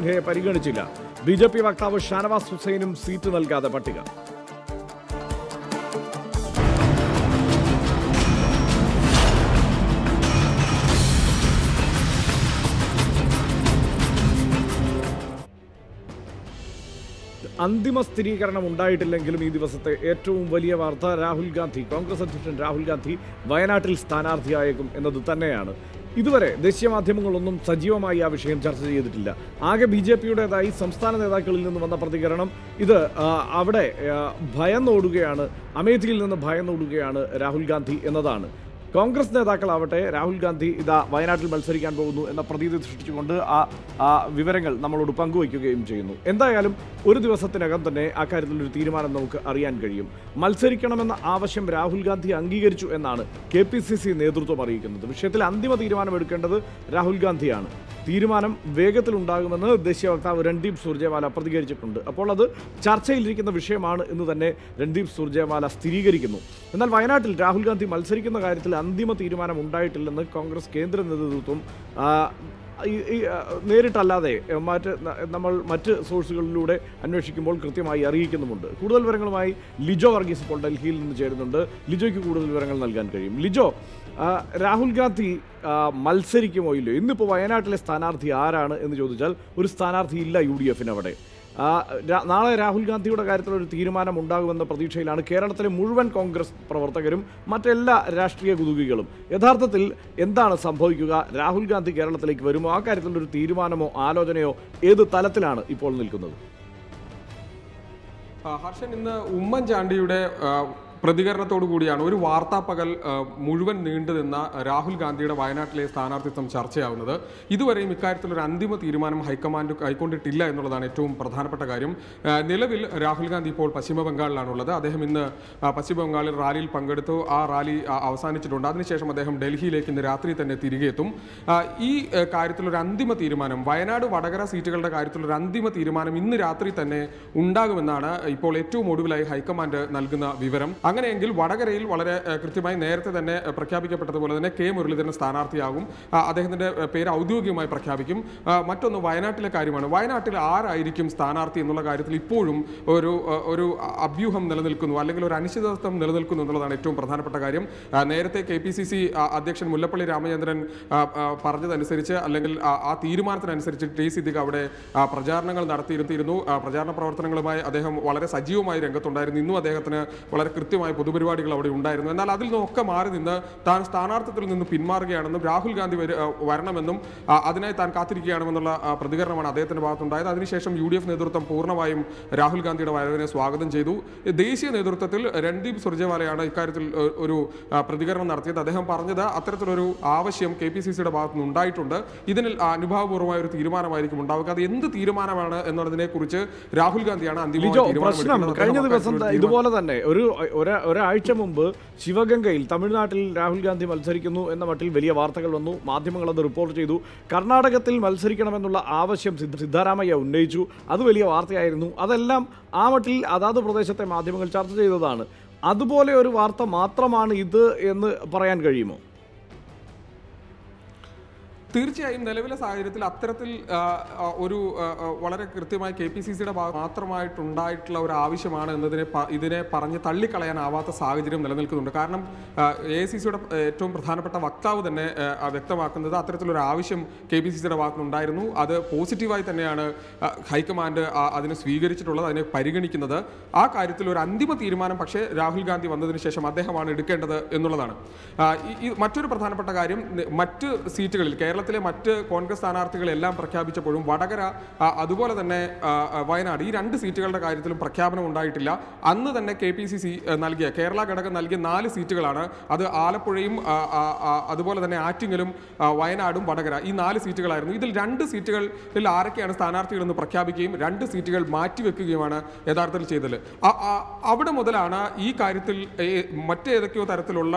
സിൻഹയെ പരിഗണിച്ചില്ല. B J P വക്താവ് Shanavas ഹുസൈനും seat നൽകാതെ പട്ടിക. അന്തിമ സ്ഥിരീകരണം ഉണ്ടായിട്ടില്ലെങ്കിലും ഈ ദിവസത്തെ ഏറ്റവും വലിയ വാർത്ത രാഹുൽ ഗാന്ധി. കോൺഗ്രസ് അധ്യക്ഷൻ രാഹുൽ ഗാന്ധി വയനാട്ടിൽ സ്ഥാനാർത്ഥിയായേക്കും എന്നത് തന്നെയാണ്. ഇതുവരെ ദേശീയ മാധ്യമങ്ങളൊന്നും സജീവമായി ആ വിഷയം ചർച്ച ചെയ്തിട്ടില്ല. ആകെ ബി ജെ പിയുടേതായി സംസ്ഥാന നേതാക്കളിൽ നിന്ന് വന്ന പ്രതികരണം ഇത് അവിടെ ഭയന്നോടുകയാണ് അമേഠിയിൽ നിന്ന് ഭയന്നോടുകയാണ് രാഹുൽ ഗാന്ധി എന്നതാണ്. കോൺഗ്രസ് നേതാക്കളാവട്ടെ രാഹുൽ ഗാന്ധി ഇതാ വയനാട്ടിൽ മത്സരിക്കാൻ പോകുന്നു എന്ന പ്രതീതി സൃഷ്ടിച്ചുകൊണ്ട് ആ ആ വിവരങ്ങൾ നമ്മളോട് പങ്കുവയ്ക്കുകയും ചെയ്യുന്നു. എന്തായാലും ഒരു ദിവസത്തിനകം തന്നെ അക്കാര്യത്തിൽ ഒരു തീരുമാനം നമുക്ക് അറിയാൻ കഴിയും. മത്സരിക്കണമെന്ന ആവശ്യം രാഹുൽ ഗാന്ധി അംഗീകരിച്ചു എന്നാണ് കെ നേതൃത്വം അറിയിക്കുന്നത്. വിഷയത്തിൽ അന്തിമ തീരുമാനം എടുക്കേണ്ടത് രാഹുൽ ഗാന്ധിയാണ്. തീരുമാനം വേഗത്തിലുണ്ടാകുമെന്ന് ദേശീയ വക്താവ് രൺദീപ് സുർജേവാല പ്രതികരിച്ചിട്ടുണ്ട്. അപ്പോൾ അത് ചർച്ചയിലിരിക്കുന്ന വിഷയമാണ് എന്ന് തന്നെ രൺദീപ് സുർജേവാല സ്ഥിരീകരിക്കുന്നു. എന്നാൽ വയനാട്ടിൽ രാഹുൽ ഗാന്ധി മത്സരിക്കുന്ന കാര്യത്തിൽ അന്തിമ തീരുമാനം ഉണ്ടായിട്ടില്ലെന്ന് കോൺഗ്രസ് കേന്ദ്ര നേതൃത്വം നേരിട്ടല്ലാതെ മറ്റ് നമ്മൾ മറ്റ് സോഴ്സുകളിലൂടെ അന്വേഷിക്കുമ്പോൾ കൃത്യമായി അറിയിക്കുന്നുമുണ്ട്. കൂടുതൽ വിവരങ്ങളുമായി ലിജോ വർഗീസ് ഇപ്പോൾ ഡൽഹിയിൽ നിന്ന് ചേരുന്നുണ്ട്. ലിജോയ്ക്ക് കൂടുതൽ വിവരങ്ങൾ നൽകാൻ കഴിയും. ലിജോ രാഹുൽ ഗാന്ധി മത്സരിക്കുമോ ഇല്ലയോ? ഇന്നിപ്പോൾ വയനാട്ടിലെ സ്ഥാനാർത്ഥി ആരാണ് എന്ന് ചോദിച്ചാൽ ഒരു സ്ഥാനാർത്ഥി ഇല്ല യു ഡി എഫിന് അവിടെ നാളെ രാഹുൽ ഗാന്ധിയുടെ കാര്യത്തിൽ ഒരു തീരുമാനം ഉണ്ടാകുമെന്ന പ്രതീക്ഷയിലാണ് കേരളത്തിലെ മുഴുവൻ കോൺഗ്രസ് പ്രവർത്തകരും മറ്റെല്ലാ രാഷ്ട്രീയ കുതുകികളും. യഥാർത്ഥത്തിൽ എന്താണ് സംഭവിക്കുക? രാഹുൽ ഗാന്ധി കേരളത്തിലേക്ക് വരുമോ? ആ കാര്യത്തിൽ ഒരു തീരുമാനമോ ആലോചനയോ ഏത് തലത്തിലാണ് ഇപ്പോൾ നിൽക്കുന്നത്? ഹർഷൻ ഇന്ന് ഉമ്മൻചാണ്ടിയുടെ പ്രതികരണത്തോടു കൂടിയാണ് ഒരു വാർത്താ പകൽ മുഴുവൻ നീണ്ടു നിന്ന രാഹുൽ ഗാന്ധിയുടെ വയനാട്ടിലെ സ്ഥാനാർത്ഥിത്വം ചർച്ചയാവുന്നത്. ഇതുവരെയും ഇക്കാര്യത്തിൽ ഒരു അന്തിമ തീരുമാനം ഹൈക്കമാൻഡ് കൈക്കൊണ്ടിട്ടില്ല എന്നുള്ളതാണ് ഏറ്റവും പ്രധാനപ്പെട്ട കാര്യം. നിലവിൽ രാഹുൽ ഗാന്ധി ഇപ്പോൾ പശ്ചിമ ബംഗാളിലാണുള്ളത്. അദ്ദേഹം ഇന്ന് പശ്ചിമ ബംഗാളിൽ റാലിയിൽ പങ്കെടുത്തു. ആ റാലി അവസാനിച്ചിട്ടുണ്ട്. അതിനുശേഷം അദ്ദേഹം ഡൽഹിയിലേക്ക് ഇന്ന് രാത്രി തന്നെ തിരികെ എത്തും ഈ കാര്യത്തിൽ ഒരു അന്തിമ തീരുമാനം വയനാട് വടകര സീറ്റുകളുടെ കാര്യത്തിൽ ഒരു അന്തിമ തീരുമാനം ഇന്ന് രാത്രി തന്നെ ഉണ്ടാകുമെന്നാണ് ഇപ്പോൾ ഏറ്റവും ഒടുവിലായി ഹൈക്കമാൻഡ് നൽകുന്ന വിവരം. അങ്ങനെയെങ്കിൽ വടകരയിൽ വളരെ കൃത്യമായി നേരത്തെ തന്നെ പ്രഖ്യാപിക്കപ്പെട്ടതുപോലെ തന്നെ കെ. മുരളീധരൻ സ്ഥാനാർത്ഥിയാകും. അദ്ദേഹത്തിന്റെ പേര് ഔദ്യോഗികമായി പ്രഖ്യാപിക്കും. മറ്റൊന്ന് വയനാട്ടിലെ കാര്യമാണ്. വയനാട്ടിൽ ആരായിരിക്കും സ്ഥാനാർത്ഥി എന്നുള്ള കാര്യത്തിൽ ഇപ്പോഴും ഒരു ഒരു അഭ്യൂഹം നിലനിൽക്കുന്നു അല്ലെങ്കിൽ ഒരു അനിശ്ചിതത്വം നിലനിൽക്കുന്നു എന്നുള്ളതാണ് ഏറ്റവും പ്രധാനപ്പെട്ട കാര്യം. നേരത്തെ കെ. പി. സി. സി അധ്യക്ഷൻ മുല്ലപ്പള്ളി രാമചന്ദ്രൻ പറഞ്ഞതനുസരിച്ച് അല്ലെങ്കിൽ ആ- തീരുമാനത്തിനനുസരിച്ച് ടി. സിദ്ദിഖ് അവിടെ പ്രചാരണങ്ങൾ നടത്തിയിരുത്തിയിരുന്നു. പ്രചാരണ പ്രവർത്തനങ്ങളുമായി അദ്ദേഹം വളരെ സജീവമായി രംഗത്തുണ്ടായിരുന്നു. ഇന്നും അദ്ദേഹത്തിന് വളരെ കൃത്യമായ പൊതുപരിപാടികൾ അവിടെ ഉണ്ടായിരുന്നു. എന്നാൽ അതിൽ നിന്നൊക്കെ മാറി നിന്ന് താൻ സ്ഥാനാർത്ഥത്തിൽ നിന്ന് പിന്മാറുകയാണെന്നും രാഹുൽ ഗാന്ധി വരണമെന്നും അതിനായി താൻ കാത്തിരിക്കുകയാണെന്നുള്ള പ്രതികരണമാണ് അദ്ദേഹത്തിന്റെ ഭാഗത്തുണ്ടായത്. അതിനുശേഷം യു ഡി എഫ് നേതൃത്വം പൂർണമായും രാഹുൽ ഗാന്ധിയുടെ വരവിനെ സ്വാഗതം ചെയ്തു. ദേശീയ നേതൃത്വത്തിൽ രൺദീപ് സുർജേവാലയാണ് ഇക്കാര്യത്തിൽ ഒരു പ്രതികരണം നടത്തിയത്. അദ്ദേഹം പറഞ്ഞത് അത്തരത്തിലൊരു ആവശ്യം കെ പി സി സിയുടെ ഭാഗത്തു നിന്ന് ഉണ്ടായിട്ടുണ്ട്. ഇതിന് അനുഭാവപൂർവമായ ഒരു തീരുമാനമായിരിക്കും ഉണ്ടാവുക. അത് എന്ത് തീരുമാനമാണ് എന്നുള്ളതിനെ കുറിച്ച് രാഹുൽ ഗാന്ധിയാണ് അന്തിമ കഴിഞ്ഞ ദിവസം ഇതുപോലെ തന്നെ ഒരു ഒര- ഒരാഴ്ച മുമ്പ് ശിവഗംഗയിൽ തമിഴ്നാട്ടിൽ രാഹുൽ ഗാന്ധി മത്സരിക്കുന്നു എന്ന മട്ടിൽ വലിയ വാർത്തകൾ വന്നു. മാധ്യമങ്ങൾ അത് റിപ്പോർട്ട് ചെയ്തു. കർണാടകത്തിൽ മത്സരിക്കണമെന്നുള്ള ആവശ്യം സിദ്ധ- സിദ്ധാരാമയ്യ ഉന്നയിച്ചു. അത് വലിയ വാർത്തയായിരുന്നു. അതെല്ലാം ആ മട്ടിൽ അതാത് പ്രദേശത്തെ മാധ്യമങ്ങൾ ചർച്ച ചെയ്തതാണ്. അതുപോലെ ഒരു വാർത്ത മാത്രമാണ് ഇത് എന്ന് പറയാൻ കഴിയുമോ? തീർച്ചയായും നിലവിലെ സാഹചര്യത്തിൽ അത്തരത്തിൽ ഒരു വളരെ കൃത്യമായി കെ പി സി സിയുടെ ഭാഗം മാത്രമായിട്ടുണ്ടായിട്ടുള്ള ഒരു ആവശ്യമാണ് എന്നതിനെ ഇതിനെ പറഞ്ഞ് തള്ളിക്കളയാനാവാത്ത സാഹചര്യം നിലനിൽക്കുന്നുണ്ട്. കാരണം എ സി സിയുടെ ഏറ്റവും പ്രധാനപ്പെട്ട വക്താവ് തന്നെ വ്യക്തമാക്കുന്നത് അത്തരത്തിലൊരു ആവശ്യം കെ പി സി സിയുടെ ഭാഗത്തുനിന്നുണ്ടായിരുന്നു അത് പോസിറ്റീവായി തന്നെയാണ് ഹൈക്കമാൻഡ് അതിനെ സ്വീകരിച്ചിട്ടുള്ളത് അതിനെ പരിഗണിക്കുന്നത്. ആ കാര്യത്തിൽ ഒരു അന്തിമ തീരുമാനം പക്ഷേ രാഹുൽ ഗാന്ധി വന്നതിന് ശേഷം അദ്ദേഹമാണ് എടുക്കേണ്ടത് എന്നുള്ളതാണ്. മറ്റൊരു പ്രധാനപ്പെട്ട കാര്യം മറ്റ് സീറ്റുകളിൽ കേരളത്തിലെ മറ്റ് കോൺഗ്രസ് സ്ഥാനാർത്ഥികളെല്ലാം പ്രഖ്യാപിച്ചപ്പോഴും വടകര അതുപോലെ തന്നെ വയനാട് ഈ രണ്ട് സീറ്റുകളുടെ കാര്യത്തിലും പ്രഖ്യാപനം ഉണ്ടായിട്ടില്ല. അന്ന് തന്നെ കെ പി സി സി നൽകിയ കേരള ഘടകം നൽകിയ നാല് സീറ്റുകളാണ്. അത് ആലപ്പുഴയും അതുപോലെ തന്നെ ആറ്റിങ്ങലും വയനാടും വടകര ഈ നാല് സീറ്റുകളായിരുന്നു. ഇതിൽ രണ്ട് സീറ്റുകളിൽ ആരൊക്കെയാണ് സ്ഥാനാർത്ഥികളെന്ന് പ്രഖ്യാപിക്കുകയും രണ്ട് സീറ്റുകൾ മാറ്റിവെക്കുകയുമാണ് യഥാർത്ഥത്തിൽ ചെയ്തത്. അവിടെ മുതലാണ് ഈ കാര്യത്തിൽ മറ്റേതൊക്കെയോ തരത്തിലുള്ള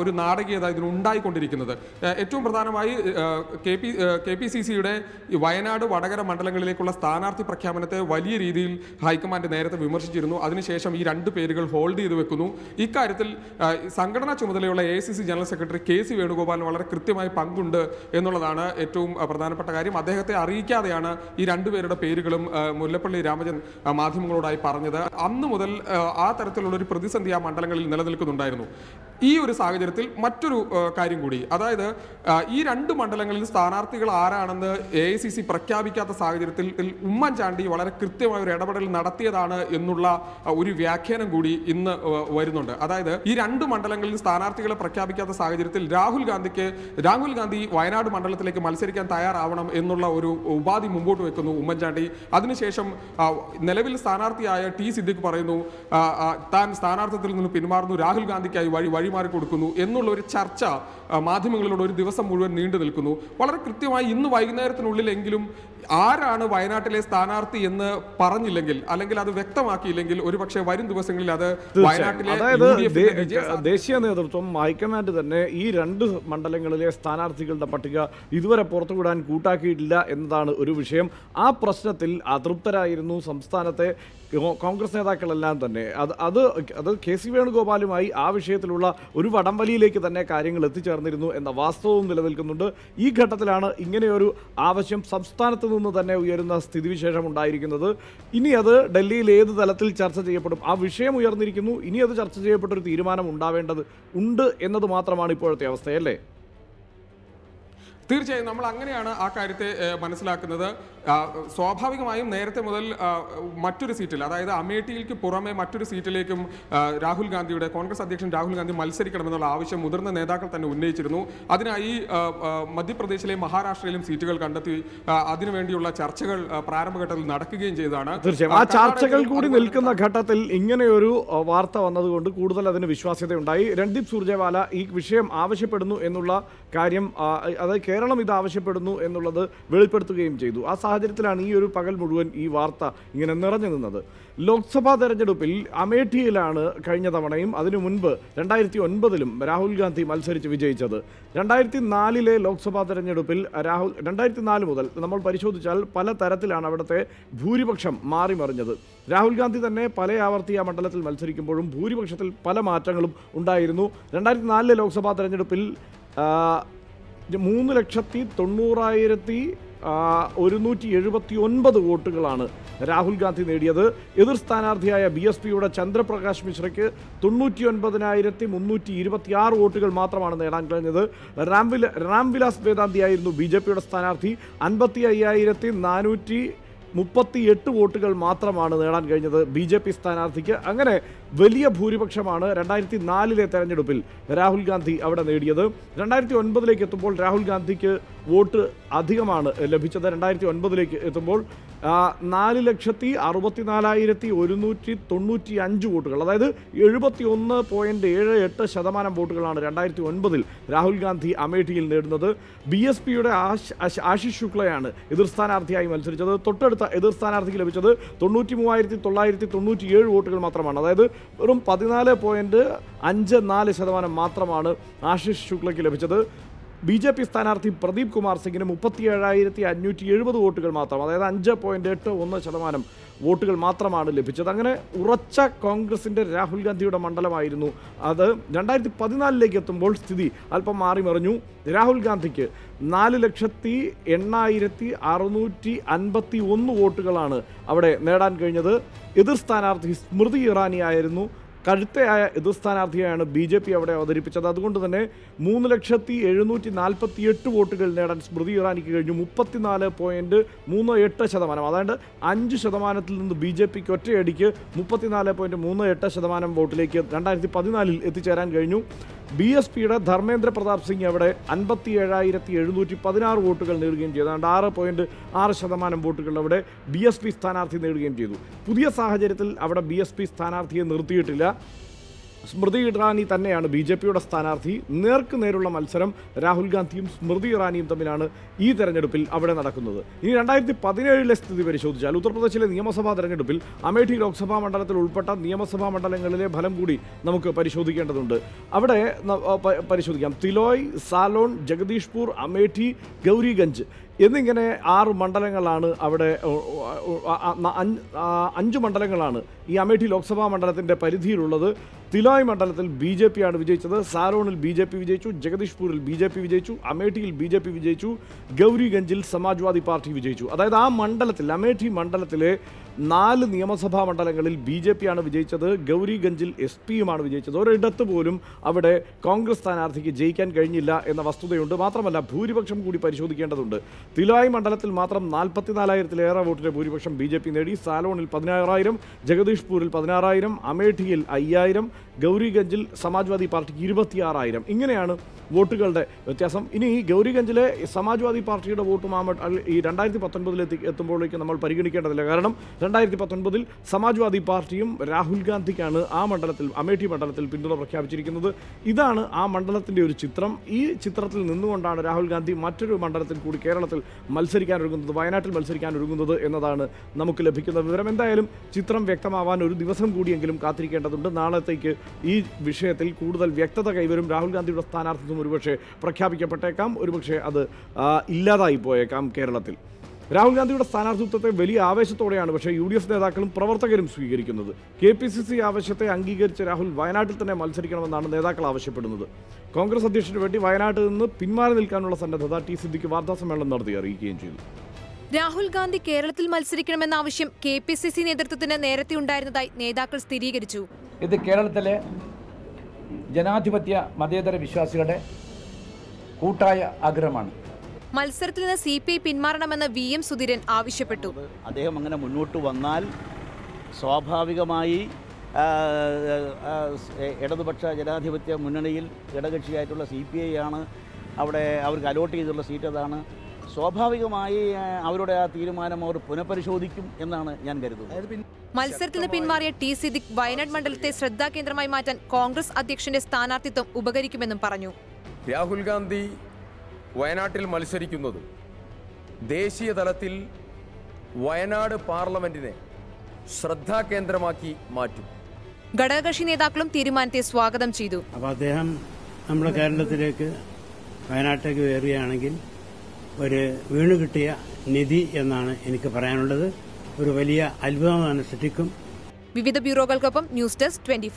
ഒരു നാടകീയത ഇതിനുണ്ടായിക്കൊണ്ടിരിക്കുന്നത്. ഏറ്റവും പ്രധാനമായി K P K P C സിയുടെ വയനാട് വടകര മണ്ഡലങ്ങളിലേക്കുള്ള സ്ഥാനാർത്ഥി പ്രഖ്യാപനത്തെ വലിയ രീതിയിൽ ഹൈക്കമാൻഡ് നേരത്തെ വിമർശിച്ചിരുന്നു. അതിനുശേഷം ഈ രണ്ട് പേരുകൾ ഹോൾഡ് ചെയ്ത് വെക്കുന്നു. ഇക്കാര്യത്തിൽ സംഘടനാ ചുമതലയുള്ള A C C general secretary K C വേണുഗോപാലിന് വളരെ കൃത്യമായി പങ്കുണ്ട് എന്നുള്ളതാണ് ഏറ്റവും പ്രധാനപ്പെട്ട കാര്യം. അദ്ദേഹത്തെ അറിയിക്കാതെയാണ് ഈ രണ്ടുപേരുടെ പേരുകളും മുല്ലപ്പള്ളി രാമചന്ദ്രൻ ആ, മാധ്യമങ്ങളോടായി പറഞ്ഞത്. അന്ന് മുതൽ ആ തരത്തിലുള്ള ഒരു പ്രതിസന്ധി ആ മണ്ഡലങ്ങളിൽ നിലനിൽക്കുന്നുണ്ടായിരുന്നു. ഈ ഒരു സാഹചര്യത്തിൽ മറ്റൊരു കാര്യം കൂടി. അതായത് ഈ രണ്ട് മണ്ഡലങ്ങളിൽ സ്ഥാനാർത്ഥികൾ ആരാണെന്ന് എ ഐ സി സി പ്രഖ്യാപിക്കാത്ത സാഹചര്യത്തിൽ ഉമ്മൻചാണ്ടി വളരെ കൃത്യമായ ഒരു ഇടപെടൽ നടത്തിയതാണ് എന്നുള്ള ഒരു വ്യാഖ്യാനം കൂടി ഇന്ന് വരുന്നുണ്ട്. അതായത് ഈ രണ്ട് മണ്ഡലങ്ങളിൽ സ്ഥാനാർത്ഥികളെ പ്രഖ്യാപിക്കാത്ത സാഹചര്യത്തിൽ രാഹുൽ ഗാന്ധിക്ക് രാഹുൽ ഗാന്ധി വയനാട് മണ്ഡലത്തിലേക്ക് മത്സരിക്കാൻ തയ്യാറാവണം എന്നുള്ള ഒരു ഉപാധി മുമ്പോട്ട് വെക്കുന്നു ഉമ്മൻചാണ്ടി. അതിനുശേഷം നിലവിൽ സ്ഥാനാർത്ഥിയായ ടി സിദ്ദിഖ് പറയുന്നു താൻ സ്ഥാനാർത്ഥിത്തിൽ നിന്ന് പിന്മാറുന്നു രാഹുൽ ഗാന്ധിക്കായി വഴി വഴിമാറി കൊടുക്കുന്നു എന്നുള്ള ഒരു ചർച്ച മാധ്യമങ്ങളിലൂടെ ഒരു ദിവസം മുഴുവൻ നീണ്ടു നിൽക്കുന്നു. വളരെ കൃത്യമായി ഇന്ന് വൈകുന്നേരത്തിനുള്ളിലെങ്കിലും ആരാണ് വയനാട്ടിലെ സ്ഥാനാർത്ഥി എന്ന് പറഞ്ഞില്ലെങ്കിൽ അല്ലെങ്കിൽ അത് വ്യക്തമാക്കിയില്ലെങ്കിൽ ഒരുപക്ഷെ വരും ദിവസങ്ങളിൽ അത് വയനാട്ടിലെ ദേശീയ നേതൃത്വം ഹൈക്കമാൻഡ് തന്നെ ഈ രണ്ട് മണ്ഡലങ്ങളിലെ സ്ഥാനാർത്ഥികളുടെ പട്ടിക ഇതുവരെ പുറത്തുവിടാൻ കൂട്ടാക്കിയിട്ടില്ല എന്നതാണ് ഒരു വിഷയം. ആ പ്രശ്നത്തിൽ അതൃപ്തരായിരുന്നു സംസ്ഥാനത്തെ കോൺഗ്രസ് നേതാക്കളെല്ലാം തന്നെ. അത് അത് അത് കെ സി വേണുഗോപാലുമായി ആ വിഷയത്തിലുള്ള ഒരു വടംവലിയിലേക്ക് തന്നെ കാര്യങ്ങൾ എത്തിച്ചേർന്നിരുന്നു എന്ന വാസ്തവവും നിലനിൽക്കുന്നുണ്ട്. ഈ ഘട്ടത്തിലാണ് ഇങ്ങനെയൊരു ആവശ്യം സംസ്ഥാനത്ത് നിന്ന് തന്നെ ഉയരുന്ന സ്ഥിതിവിശേഷം ഉണ്ടായിരിക്കുന്നത്. ഇനി അത് ഡൽഹിയിൽ ഏത് തലത്തിൽ ചർച്ച ചെയ്യപ്പെടും? ആ വിഷയം ഉയർന്നിരിക്കുന്നു. ഇനി അത് ചർച്ച ചെയ്യപ്പെട്ടൊരു തീരുമാനം ഉണ്ടാവേണ്ടത് ഉണ്ട് എന്നത് മാത്രമാണ് ഇപ്പോഴത്തെ അവസ്ഥയല്ലേ? തീർച്ചയായും നമ്മൾ അങ്ങനെയാണ് ആ കാര്യത്തെ മനസ്സിലാക്കുന്നത്. സ്വാഭാവികമായും നേരത്തെ മുതൽ മറ്റൊരു സീറ്റിൽ അതായത് അമേഠിയിലേക്ക് പുറമെ മറ്റൊരു സീറ്റിലേക്കും രാഹുൽ ഗാന്ധിയുടെ കോൺഗ്രസ് അധ്യക്ഷൻ രാഹുൽ ഗാന്ധി മത്സരിക്കണമെന്നുള്ള ആവശ്യം മുതിർന്ന നേതാക്കൾ തന്നെ ഉന്നയിച്ചിരുന്നു. അതിനായി മധ്യപ്രദേശിലെയും മഹാരാഷ്ട്രയിലെയും സീറ്റുകൾ കണ്ടെത്തി അതിനുവേണ്ടിയുള്ള ചർച്ചകൾ പ്രാരംഭഘട്ടത്തിൽ നടക്കുകയും ചെയ്തതാണ്. തീർച്ചയായും. ആ ചർച്ചകൾ കൂടി നിൽക്കുന്ന ഘട്ടത്തിൽ ഇങ്ങനെയൊരു വാർത്ത വന്നതുകൊണ്ട് കൂടുതൽ അതിന് വിശ്വാസ്യതയുണ്ടായി. രൺദീപ് സുർജേവാല ഈ വിഷയം ആവശ്യപ്പെടുന്നു എന്നുള്ള കാര്യം അതായത് അത് കേരളം ഇത് ആവശ്യപ്പെടുന്നു എന്നുള്ളത് വെളിപ്പെടുത്തുകയും ചെയ്തു. ആ സാഹചര്യത്തിലാണ് ഈ ഒരു പകൽ മുഴുവൻ ഈ വാർത്ത ഇങ്ങനെ നിറഞ്ഞു നിന്നത്. ലോക്സഭാ തെരഞ്ഞെടുപ്പിൽ അമേഠിയിലാണ് കഴിഞ്ഞ തവണയും അതിനു മുൻപ് രണ്ടായിരത്തി ഒൻപതിലും രാഹുൽ ഗാന്ധി മത്സരിച്ച് വിജയിച്ചത്. രണ്ടായിരത്തി നാലിലെ ലോക്സഭാ തെരഞ്ഞെടുപ്പിൽ രാഹുൽ രണ്ടായിരത്തി നാല് മുതൽ നമ്മൾ പരിശോധിച്ചാൽ പല തരത്തിലാണ് അവിടുത്തെ ഭൂരിപക്ഷം മാറിമറിഞ്ഞത്. രാഹുൽ ഗാന്ധി തന്നെ പല ആവർത്തി ആ മണ്ഡലത്തിൽ മത്സരിക്കുമ്പോഴും ഭൂരിപക്ഷത്തിൽ പല മാറ്റങ്ങളും ഉണ്ടായിരുന്നു. രണ്ടായിരത്തി നാലിലെ ലോക്സഭാ തെരഞ്ഞെടുപ്പിൽ മൂന്ന് ലക്ഷത്തി തൊണ്ണൂറായിരത്തി ഒരുന്നൂറ്റി എഴുപത്തി ഒൻപത് വോട്ടുകളാണ് രാഹുൽ ഗാന്ധി നേടിയത്. എതിർ സ്ഥാനാർത്ഥിയായ ബി എസ് പിയുടെ ചന്ദ്രപ്രകാശ് മിശ്രയ്ക്ക് തൊണ്ണൂറ്റി ഒൻപതിനായിരത്തി മുന്നൂറ്റി ഇരുപത്തി ആറ് വോട്ടുകൾ മാത്രമാണ് നേടാൻ കഴിഞ്ഞത്. രാംവില രാംവിലാസ് വേദാന്തിയായിരുന്നു ബി ജെ പിയുടെ സ്ഥാനാർത്ഥി. അൻപത്തി അയ്യായിരത്തി നാനൂറ്റി മുപ്പത്തി എട്ട് വോട്ടുകൾ മാത്രമാണ് നേടാൻ കഴിഞ്ഞത് ബി ജെ പി സ്ഥാനാർത്ഥിക്ക്. അങ്ങനെ വലിയ ഭൂരിപക്ഷമാണ് രണ്ടായിരത്തി നാലിലെ തെരഞ്ഞെടുപ്പിൽ രാഹുൽ ഗാന്ധി അവിടെ നേടിയത്. രണ്ടായിരത്തി ഒൻപതിലേക്ക് എത്തുമ്പോൾ രാഹുൽ ഗാന്ധിക്ക് വോട്ട് അധികമാണ് ലഭിച്ചത്. രണ്ടായിരത്തി ഒൻപതിലേക്ക് എത്തുമ്പോൾ നാല് ലക്ഷത്തി അറുപത്തിനാലായിരത്തി ഒരുന്നൂറ്റി തൊണ്ണൂറ്റി അഞ്ച് വോട്ടുകൾ. അതായത് എഴുപത്തി ഒന്ന് പോയിന്റ് ഏഴ് എട്ട് ശതമാനം വോട്ടുകളാണ് രണ്ടായിരത്തി ഒൻപതിൽ രാഹുൽ ഗാന്ധി അമേഠിയിൽ നേടുന്നത്. ബി എസ് പിയുടെ ആശ് ആശിഷ് ശുക്ലയാണ് എതിർ സ്ഥാനാർത്ഥിയായി മത്സരിച്ചത്. തൊട്ടടുത്ത എതിർ സ്ഥാനാർത്ഥിക്ക് ലഭിച്ചത് തൊണ്ണൂറ്റി മൂവായിരത്തി തൊള്ളായിരത്തി തൊണ്ണൂറ്റി ഏഴ് വോട്ടുകൾ മാത്രമാണ്. അതായത് വെറും പതിനാല് പോയിന്റ് അഞ്ച് നാല് ശതമാനം മാത്രമാണ് ആശിഷ് ശുക്ലയ്ക്ക് ലഭിച്ചത്. ബി ജെ പി സ്ഥാനാർത്ഥി പ്രദീപ് കുമാർ സിംഗിന് മുപ്പത്തി ഏഴായിരത്തി അഞ്ഞൂറ്റി എഴുപത് വോട്ടുകൾ മാത്രം അതായത് അഞ്ച് പോയിന്റ് എട്ട് ഒന്ന് ശതമാനം വോട്ടുകൾ മാത്രമാണ് ലഭിച്ചത്. അങ്ങനെ ഉറച്ച കോൺഗ്രസിന്റെ രാഹുൽ ഗാന്ധിയുടെ മണ്ഡലമായിരുന്നു അത്. രണ്ടായിരത്തി പതിനാലിലേക്ക് എത്തുമ്പോൾ സ്ഥിതി അല്പം മാറി മറിഞ്ഞു. രാഹുൽ ഗാന്ധിക്ക് നാല് ലക്ഷത്തി എണ്ണായിരത്തി അറുന്നൂറ്റി അൻപത്തി ഒന്ന് വോട്ടുകളാണ് അവിടെ നേടാൻ കഴിഞ്ഞത്. എതിർ സ്ഥാനാർത്ഥി സ്മൃതി ഇറാനി ആയിരുന്നു കഴുത്തയായ എതിർ സ്ഥാനാർത്ഥിയാണ് ബി ജെ പി അവിടെ അവതരിപ്പിച്ചത്. അതുകൊണ്ട് തന്നെ മൂന്ന് ലക്ഷത്തി എഴുന്നൂറ്റി നാൽപ്പത്തി എട്ട് വോട്ടുകൾ നേടാൻ സ്മൃതി ഇറാനിക്ക് കഴിഞ്ഞു. മുപ്പത്തിനാല് പോയിന്റ് മൂന്ന് എട്ട് ശതമാനം. അതായത് അഞ്ച് ശതമാനത്തിൽ നിന്ന് ബി ജെ പിക്ക് ഒറ്റയടിക്ക് മുപ്പത്തിനാല് പോയിന്റ് മൂന്ന് എട്ട് ശതമാനം വോട്ടിലേക്ക് രണ്ടായിരത്തി പതിനാലിൽ എത്തിച്ചേരാൻ കഴിഞ്ഞു. ബി എസ് പിയുടെ ധർമ്മേന്ദ്ര പ്രതാപ് സിംഗ് അവിടെ അൻപത്തി ഏഴായിരത്തി എഴുന്നൂറ്റി പതിനാറ് വോട്ടുകൾ നേടുകയും ചെയ്തു. അതുകൊണ്ട് ആറ് പോയിന്റ് ആറ് ശതമാനം വോട്ടുകൾ അവിടെ ബി എസ് പി സ്ഥാനാർത്ഥി നേടുകയും ചെയ്തു. പുതിയ സാഹചര്യത്തിൽ അവിടെ ബി എസ് പി സ്ഥാനാർത്ഥിയെ നിർത്തിയിട്ടില്ല. സ്മൃതി ഇറാനി തന്നെയാണ് ബി ജെ പിയുടെ സ്ഥാനാർത്ഥി. നേർക്ക് നേരുള്ള മത്സരം രാഹുൽ ഗാന്ധിയും സ്മൃതി ഇറാനിയും തമ്മിലാണ് ഈ തെരഞ്ഞെടുപ്പിൽ അവിടെ നടക്കുന്നത്. ഇനി രണ്ടായിരത്തി പതിനേഴിലെ സ്ഥിതി പരിശോധിച്ചാൽ ഉത്തർപ്രദേശിലെ നിയമസഭാ തെരഞ്ഞെടുപ്പിൽ അമേഠി ലോക്സഭാ മണ്ഡലത്തിൽ ഉൾപ്പെട്ട നിയമസഭാ മണ്ഡലങ്ങളിലെ ഫലം കൂടി നമുക്ക് പരിശോധിക്കേണ്ടതുണ്ട്. അവിടെ പരിശോധിക്കാം. തിലോയ് സാലോൺ ജഗദീഷ്പൂർ അമേഠി ഗൗരിഗഞ്ച് എന്നിങ്ങനെ ആറ് മണ്ഡലങ്ങളാണ് അവിടെ അഞ്ച് മണ്ഡലങ്ങളാണ് ഈ അമേഠി ലോക്സഭാ മണ്ഡലത്തിന്റെ പരിധിയിലുള്ളത്. തിലോയ് മണ്ഡലത്തിൽ ബി ജെ പി ആണ് വിജയിച്ചത്. സാരോണിൽ ബി ജെ പി വിജയിച്ചു. ജഗദീഷ്പൂരിൽ ബി ജെ പി വിജയിച്ചു. അമേഠിയിൽ ബി ജെ പി വിജയിച്ചു. ഗൗരിഗഞ്ചിൽ സമാജ്വാദി പാർട്ടി വിജയിച്ചു. അതായത് ആ മണ്ഡലത്തിൽ അമേഠി മണ്ഡലത്തിലെ നാല് നിയമസഭാ മണ്ഡലങ്ങളിൽ ബി ജെ പി ആണ് വിജയിച്ചത്. ഗൗരിഗഞ്ചിൽ എസ് പിയുമാണ് വിജയിച്ചത്. ഒരിടത്ത് പോലും അവിടെ കോൺഗ്രസ് സ്ഥാനാർത്ഥിക്ക് ജയിക്കാൻ കഴിഞ്ഞില്ല എന്ന വസ്തുതയുണ്ട്. മാത്രമല്ല ഭൂരിപക്ഷം കൂടി പരിശോധിക്കേണ്ടതുണ്ട്. തിലായ് മണ്ഡലത്തിൽ മാത്രം നാൽപ്പത്തിനാലായിരത്തിലേറെ വോട്ടിന്റെ ഭൂരിപക്ഷം ബി നേടി. സാലോണിൽ പതിനാറായിരം ജഗദീഷ്പൂരിൽ പതിനാറായിരം അമേഠിയിൽ അയ്യായിരം ഗൗരിഗഞ്ചിൽ സമാജ്വാദി പാർട്ടിക്ക് ഇരുപത്തിയാറായിരം. ഇങ്ങനെയാണ് വോട്ടുകളുടെ വ്യത്യാസം. ഇനി ഈ ഗൗരിഗഞ്ചിലെ സമാജ്വാദി പാർട്ടിയുടെ വോട്ട് മാമട്ട് ഈ രണ്ടായിരത്തി പത്തൊൻപതിൽ എത്തി എത്തുമ്പോഴേക്ക് നമ്മൾ പരിഗണിക്കേണ്ടതില്ല. കാരണം രണ്ടായിരത്തി പത്തൊൻപതിൽ സമാജ്വാദി പാർട്ടിയും രാഹുൽ ഗാന്ധിക്കാണ് ആ മണ്ഡലത്തിൽ അമേഠി മണ്ഡലത്തിൽ പിന്തുണ പ്രഖ്യാപിച്ചിരിക്കുന്നത്. ഇതാണ് ആ മണ്ഡലത്തിന്റെ ഒരു ചിത്രം. ഈ ചിത്രത്തിൽ നിന്നുകൊണ്ടാണ് രാഹുൽ ഗാന്ധി മറ്റൊരു മണ്ഡലത്തിൽ കൂടി കേരളത്തിൽ മത്സരിക്കാൻ ഒരുങ്ങുന്നത് വയനാട്ടിൽ മത്സരിക്കാൻ ഒരുങ്ങുന്നത് എന്നതാണ് നമുക്ക് ലഭിക്കുന്ന വിവരം. എന്തായാലും ചിത്രം വ്യക്തമാവാൻ ഒരു ദിവസം കൂടിയെങ്കിലും കാത്തിരിക്കേണ്ടതുണ്ട്. നാളത്തേക്ക് ഈ വിഷയത്തിൽ കൂടുതൽ വ്യക്തത കൈവരും. രാഹുൽ ഗാന്ധിയുടെ സ്ഥാനാർത്ഥിത്വം ഒരുപക്ഷെ പ്രഖ്യാപിക്കപ്പെട്ടേക്കാം ഒരുപക്ഷെ അത് ഇല്ലാതായി പോയേക്കാം കേരളത്തിൽ. രാഹുൽ ഗാന്ധിയുടെ സ്ഥാനാർത്ഥിത്വത്തെ വലിയ ആവേശത്തോടെയാണ് പക്ഷേ യു ഡി എഫ് നേതാക്കളും പ്രവർത്തകരും സ്വീകരിക്കുന്നത്. കെ പി സി സി ആവശ്യത്തെ അംഗീകരിച്ച് രാഹുൽ വയനാട്ടിൽ തന്നെ മത്സരിക്കണമെന്നാണ് നേതാക്കൾ ആവശ്യപ്പെടുന്നത്. കോൺഗ്രസ് അധ്യക്ഷന് വേണ്ടി വയനാട്ടിൽ നിന്ന് പിന്മാറി നിൽക്കാനുള്ള സന്നദ്ധത ടി സിദ്ദിഖ് വാർത്താസമ്മേളനം നടത്തി അറിയിക്കുകയും ചെയ്തു. രാഹുൽ ഗാന്ധി കേരളത്തിൽ മത്സരിക്കണമെന്ന ആവശ്യം കെ പി സി സി നേതൃത്വത്തിന് നേരത്തെ ഉണ്ടായിരുന്നതായി നേതാക്കൾ സ്ഥിരീകരിച്ചു. ഇത് കേരളത്തിലെ ജനാധിപത്യ മതേതര വിശ്വാസികളുടെ കൂട്ടായ ആഗ്രഹമാണ്. മത്സരത്തിൽ നിന്ന് സി പി ഐ പിന്മാറണമെന്ന് വി എം സുധീരൻ ആവശ്യപ്പെട്ടു. അദ്ദേഹം അങ്ങനെ മുന്നോട്ട് വന്നാൽ സ്വാഭാവികമായി ഇടതുപക്ഷ ജനാധിപത്യ മുന്നണിയിൽ ഇടകക്ഷിയായിട്ടുള്ള സി പി ഐ ആണ് അവിടെ അവർക്ക് അലോട്ട് ചെയ്തിട്ടുള്ള സീറ്റ് അതാണ്. സ്വാഭാവികമായി അവരുടെ ആ തീരുമാനം അവർ പുനഃപരിശോധിക്കും എന്നാണ് ഞാൻ കരുതുന്നത്. മത്സരത്തിൽ നിന്ന് പിന്മാറിയ ടി സിദ്ദിഖ് വയനാട് മണ്ഡലത്തെ ശ്രദ്ധാകേന്ദ്രമായി മാറ്റാൻ കോൺഗ്രസ് അധ്യക്ഷന്റെ സ്ഥാനാർത്ഥിത്വം ഉപകരിക്കുമെന്നും പറഞ്ഞു. രാഹുൽ ഗാന്ധി വയനാട്ടിൽ മത്സരിക്കുന്നത് ദേശീയ തലത്തിൽ വയനാട് പാർലമെന്റിനെ ശ്രദ്ധാകേന്ദ്രമാക്കി മാറ്റും. ഘടകകക്ഷി നേതാക്കളും തീരുമാനത്തെ സ്വാഗതം ചെയ്തു. അപ്പോൾ അദ്ദേഹം നമ്മുടെ കേരളത്തിലേക്ക് വയനാട്ടിലേക്ക് കയറുകയാണെങ്കിൽ ഒരു വീണു കിട്ടിയ നിധി എന്നാണ് എനിക്ക് പറയാനുള്ളത്. ഒരു വലിയ അത്ഭുതമാണ് സൃഷ്ടിക്കും. വിവിധ ബ്യൂറോകൾക്കൊപ്പം ന്യൂസ് ഡെസ്ക് ട്വന്റി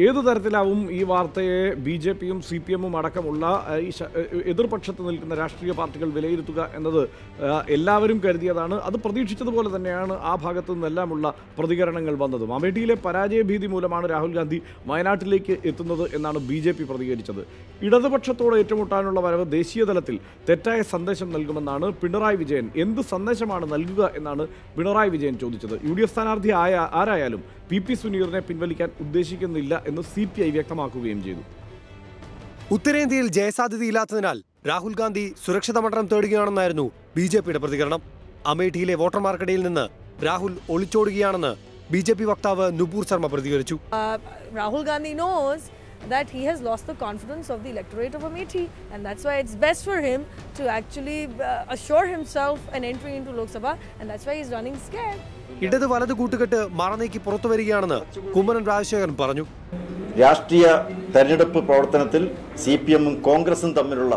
ഏതു തരത്തിലാവും ഈ വാർത്തയെ ബി ജെ പിയും സി പി എമ്മും അടക്കമുള്ള ഈ എതിർപക്ഷത്ത് നിൽക്കുന്ന രാഷ്ട്രീയ പാർട്ടികൾ വിലയിരുത്തുക എന്നത് എല്ലാവരും കരുതിയതാണ്. അത് പ്രതീക്ഷിച്ചതുപോലെ തന്നെയാണ് ആ ഭാഗത്തു നിന്നെല്ലാമുള്ള പ്രതികരണങ്ങൾ വന്നതും. അമേഠിയിലെ പരാജയഭീതി മൂലമാണ് രാഹുൽ ഗാന്ധി വയനാട്ടിലേക്ക് എത്തുന്നത് എന്നാണ് ബി ജെ പി പ്രതികരിച്ചത്. ഇടതുപക്ഷത്തോട് ഏറ്റുമുട്ടാനുള്ള വരവ് ദേശീയ തലത്തിൽ തെറ്റായ സന്ദേശം നൽകുമെന്നാണ് പിണറായി വിജയൻ. എന്ത് സന്ദേശമാണ് നൽകുക എന്നാണ് പിണറായി വിജയൻ ചോദിച്ചത്. യു ഡി എഫ് സ്ഥാനാർത്ഥി ആയ ആരായാലും പി പി സുനീറിനെ പിൻവലിക്കാൻ ഉദ്ദേശിക്കുന്നില്ല എന്ന് സി പി ഐ വ്യക്തമാക്കുകയും ചെയ്തു. ഉത്തരേന്ത്യയിൽ ജയസാധ്യതയില്ലാത്തതിനാൽ രാഹുൽ ഗാന്ധി സുരക്ഷിത മണ്ഡലം തേടുകയാണെന്നായിരുന്നു ബി ജെ പിയുടെ പ്രതികരണം. അമേഠിയിലെ വോട്ടർമാർക്കിടയിൽ നിന്ന് രാഹുൽ ഒളിച്ചോടുകയാണെന്ന് ബി ജെ പി വക്താവ് നുപൂർ ശർമ്മ പ്രതികരിച്ചു. Rahul Gandhi Gandhi knows that he has lost the confidence of the electorate of Amethi, and that's why it's best for him to actually uh, assure himself an entry into Lok Sabha, and that's why he's running scared. ഇടത് വലത് കൂട്ടുകെട്ട് മറനീക്കി പുറത്തു വരികയാണെന്ന് കുമ്മനം രാജശേഖരൻ പറഞ്ഞു. രാഷ്ട്രീയ തെരഞ്ഞെടുപ്പ് പ്രവർത്തനത്തിൽ C P എമ്മും കോൺഗ്രസും തമ്മിലുള്ള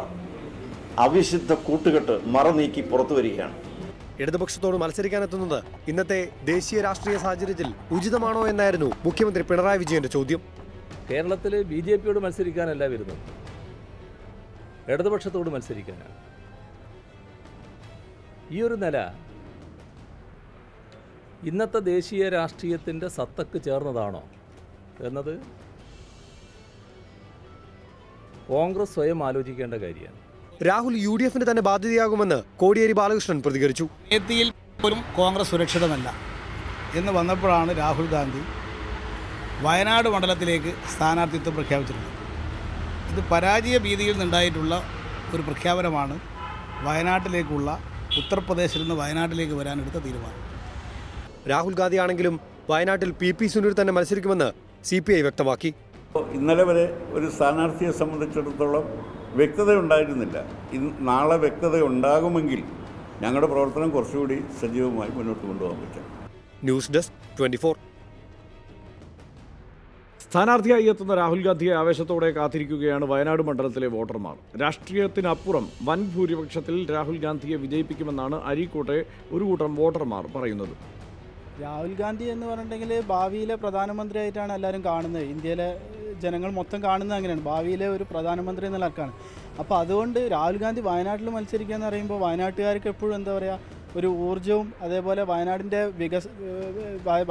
അവിശുദ്ധ കൂട്ടുകെട്ട് മറനീക്കി പുറത്തു വരികയാണ്. ഇടതുപക്ഷത്തോട് മത്സരിക്കാനെത്തുന്നത് ഇന്നത്തെ ദേശീയ രാഷ്ട്രീയ സാഹചര്യത്തിൽ ഉചിതമാണോ എന്നായിരുന്നു മുഖ്യമന്ത്രി പിണറായി വിജയന്റെ ചോദ്യം. കേരളത്തിൽ ബി ജെ പിയോട് മത്സരിക്കാനല്ല വരുന്നത്. ഇടതുപക്ഷത്തോട് മത്സരിക്കാനാണ് ഈ ഒരു നില ഇന്നത്തെ ദേശീയ രാഷ്ട്രീയത്തിന്റെ സത്തക്ക് ചേർന്നതാണോ? എന്നത് കോൺഗ്രസ് സ്വയം ആലോചിക്കേണ്ട കാര്യമാണ്. രാഹുൽ യു ഡി എഫിന് തന്നെ ബാധ്യതയാകുമെന്ന് കോടിയേരി ബാലകൃഷ്ണൻ പ്രതികരിച്ചു. പോലും കോൺഗ്രസ് സുരക്ഷിതമല്ല എന്ന് വന്നപ്പോഴാണ് രാഹുൽ ഗാന്ധി വയനാട് മണ്ഡലത്തിലേക്ക് സ്ഥാനാർത്ഥിത്വം പ്രഖ്യാപിച്ചിട്ടുണ്ട്. ഇത് പരാജയ ഭീതിയിൽ നിന്നുണ്ടായിട്ടുള്ള ഒരു പ്രഖ്യാപനമാണ് വയനാട്ടിലേക്കുള്ള ഉത്തർപ്രദേശിൽ നിന്ന് വയനാട്ടിലേക്ക് വരാനെടുത്ത തീരുമാനം. രാഹുൽ ഗാന്ധി ആണെങ്കിലും വയനാട്ടിൽ പി പി സുനീർ തന്നെ മത്സരിക്കുമെന്ന് സി പി ഐ വ്യക്തമാക്കി. ഇന്നലെ വരെ ഒരു സ്ഥാനാർത്ഥിയെ സംബന്ധിച്ചിടത്തോളം വ്യക്തത ഉണ്ടായിരുന്നില്ല. ഇന്ന് നാളെ വ്യക്തത ഉണ്ടാകുമെങ്കിൽ ഞങ്ങളുടെ പ്രവർത്തനം കുറച്ചുകൂടി സജീവമായി മുന്നോട്ട് കൊണ്ടുപോകാൻ പറ്റും. ന്യൂസ് ഡെസ്ക് ട്വന്റി സ്ഥാനാർത്ഥിയായി എത്തുന്ന രാഹുൽ ഗാന്ധിയെ ആവേശത്തോടെ കാത്തിരിക്കുകയാണ് വയനാട് മണ്ഡലത്തിലെ വോട്ടർമാർ. രാഷ്ട്രീയത്തിനപ്പുറം വൻ ഭൂരിപക്ഷത്തിൽ രാഹുൽ ഗാന്ധിയെ വിജയിപ്പിക്കുമെന്നാണ് അരീക്കോട്ടെ ഒരു കൂട്ടം വോട്ടർമാർ പറയുന്നത്. രാഹുൽ ഗാന്ധി എന്ന് പറഞ്ഞിട്ടുണ്ടെങ്കിൽ ഭാവിയിലെ പ്രധാനമന്ത്രിയായിട്ടാണ് എല്ലാവരും കാണുന്നത്. ഇന്ത്യയിലെ ജനങ്ങൾ മൊത്തം കാണുന്നത് അങ്ങനെയാണ്. ഭാവിയിലെ ഒരു പ്രധാനമന്ത്രി ആൾക്കാണ് അപ്പോൾ അതുകൊണ്ട് രാഹുൽ ഗാന്ധി വയനാട്ടിൽ മത്സരിക്കുക എന്ന് പറയുമ്പോൾ വയനാട്ടുകാർക്ക് എപ്പോഴും എന്താ പറയുക ഒരു ഊർജവും അതേപോലെ വയനാടിന്റെ വികസ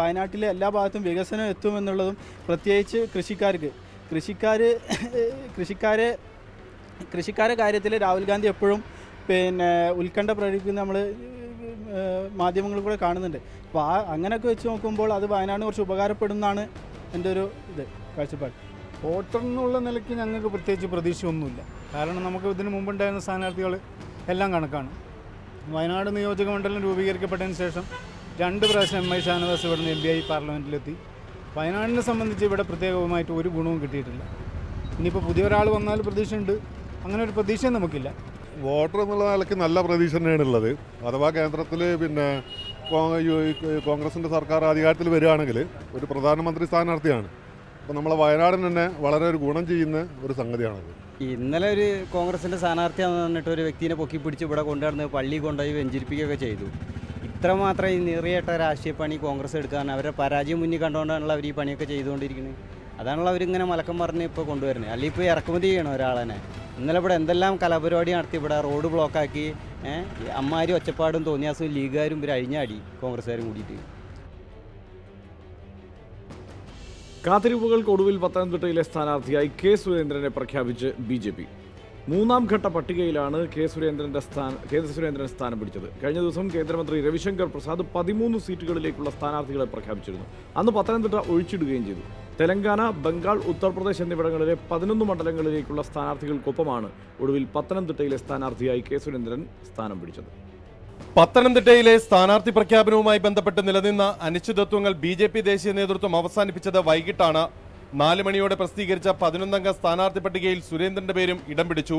വയനാട്ടിലെ എല്ലാ ഭാഗത്തും വികസനം എത്തുമെന്നുള്ളതും പ്രത്യേകിച്ച് കൃഷിക്കാർക്ക്. കൃഷിക്കാർ കൃഷിക്കാരെ കൃഷിക്കാരെ കാര്യത്തിൽ രാഹുൽ ഗാന്ധി എപ്പോഴും പിന്നെ ഉത്കണ്ഠ പ്രകടിപ്പിക്കുന്ന നമ്മൾ മാധ്യമങ്ങളിൽ കൂടെ കാണുന്നുണ്ട്. അപ്പോൾ ആ അങ്ങനെയൊക്കെ വെച്ച് നോക്കുമ്പോൾ അത് വയനാടിന് കുറച്ച് ഉപകാരപ്പെടുന്നതാണ് എന്റെ ഒരു ഇത് കാഴ്ചപ്പാട്. എന്നുള്ള നിലയ്ക്ക് ഞങ്ങൾക്ക് പ്രത്യേകിച്ച് പ്രതീക്ഷയൊന്നുമില്ല. കാരണം നമുക്ക് ഇതിനു മുമ്പുണ്ടായിരുന്ന സ്ഥാനാർത്ഥികൾ എല്ലാം കണക്കാണ്. വയനാട് നിയോജക മണ്ഡലം രൂപീകരിക്കപ്പെട്ടതിന് ശേഷം രണ്ട് പ്രാവശ്യം എം ഐ ഷാനവാസ് ഇവിടെ നിന്ന് എം പി ആയി പാർലമെന്റിലെത്തി വയനാടിനെ സംബന്ധിച്ച് ഇവിടെ പ്രത്യേകമായിട്ട് ഒരു ഗുണവും കിട്ടിയിട്ടില്ല. ഇനിയിപ്പോൾ പുതിയ ഒരാൾ വന്നാൽ പ്രതീക്ഷയുണ്ട്. അങ്ങനെ ഒരു പ്രതീക്ഷയും നമുക്കില്ല. വോട്ടർ എന്നുള്ള നിലയ്ക്ക് നല്ല പ്രതീക്ഷ തന്നെയാണ് ഉള്ളത് അഥവാ കേന്ദ്രത്തിൽ പിന്നെ കോൺഗ്രസിന്റെ സർക്കാർ അധികാരത്തിൽ വരികയാണെങ്കിൽ ഒരു പ്രധാനമന്ത്രി സ്ഥാനാർത്ഥിയാണ്. അപ്പോൾ നമ്മളെ വയനാടിന് തന്നെ വളരെ ഒരു ഗുണം ചെയ്യുന്ന ഒരു സംഗതിയാണത്. ഇന്നലെ ഒരു കോൺഗ്രസിന്റെ സ്ഥാനാർത്ഥിയാണെന്ന് പറഞ്ഞിട്ട് ഒരു വ്യക്തിനെ പൊക്കി പിടിച്ച് ഇവിടെ കൊണ്ടുവന്ന് പള്ളി കൊണ്ടുപോയി വെഞ്ചരിപ്പിക്കുകയൊക്കെ ചെയ്തു. ഇത്രമാത്രം ഈ നിറിയേട്ട രാഷ്ട്രീയ പണി കോൺഗ്രസ് എടുക്കാൻ അവരുടെ പരാജയം മുന്നിൽ കണ്ടുകൊണ്ടാണല്ലോ അവർ ഈ പണിയൊക്കെ ചെയ്തുകൊണ്ടിരിക്കുന്നത് അതാണല്ലോ അവരിങ്ങനെ മലക്കം പറഞ്ഞ് ഇപ്പോൾ കൊണ്ടുവരുന്നത്. അല്ലെങ്കിൽ ഇപ്പോൾ ഇറക്കുമതി ചെയ്യണം ഒരാളെന്നെ? ഇന്നലെ ഇവിടെ എന്തെല്ലാം കലാപരിപാടി നടത്തി ഇവിടെ റോഡ് ബ്ലോക്കാക്കി അമ്മമാരും ഒച്ചപ്പാടും തോന്നിയാസും ലീഗുകാരും ഇവർ അഴിഞ്ഞാടി കോൺഗ്രസ്സുകാരും കൂടിയിട്ട്. കാത്തിരിപ്പുകൾക്കൊടുവിൽ പത്തനംതിട്ടയിലെ സ്ഥാനാർത്ഥിയായി കെ സുരേന്ദ്രനെ പ്രഖ്യാപിച്ച് ബി ജെ പി. മൂന്നാം ഘട്ട പട്ടികയിലാണ് കെ സുരേന്ദ്രന്റെ സ്ഥാനം കെ സുരേന്ദ്രൻ സ്ഥാനം പിടിച്ചത്. കഴിഞ്ഞ ദിവസം കേന്ദ്രമന്ത്രി രവിശങ്കർ പ്രസാദ് പതിമൂന്ന് സീറ്റുകളിലേക്കുള്ള സ്ഥാനാർത്ഥികളെ പ്രഖ്യാപിച്ചിരുന്നു. അന്ന് പത്തനംതിട്ട ഒഴിച്ചിടുകയും ചെയ്തു. തെലങ്കാന ബംഗാൾ ഉത്തർപ്രദേശ് എന്നിവിടങ്ങളിലെ പതിനൊന്ന് മണ്ഡലങ്ങളിലേക്കുള്ള സ്ഥാനാർത്ഥികൾക്കൊപ്പമാണ് ഒടുവിൽ പത്തനംതിട്ടയിലെ സ്ഥാനാർത്ഥിയായി കെ സുരേന്ദ്രൻ സ്ഥാനം പിടിച്ചത്. പത്തനംതിട്ടയിലെ സ്ഥാനാർത്ഥി പ്രഖ്യാപനവുമായി ബന്ധപ്പെട്ട് നിലനിന്ന അനിശ്ചിതത്വങ്ങൾ ബി ജെ പി ദേശീയ നേതൃത്വം അവസാനിപ്പിച്ചത് വൈകിട്ടാണ്. നാല് മണിയോടെ പ്രസിദ്ധീകരിച്ച പതിനൊന്നംഗ സ്ഥാനാർത്ഥി പട്ടികയിൽ സുരേന്ദ്രന്റെ പേരും ഇടം പിടിച്ചു.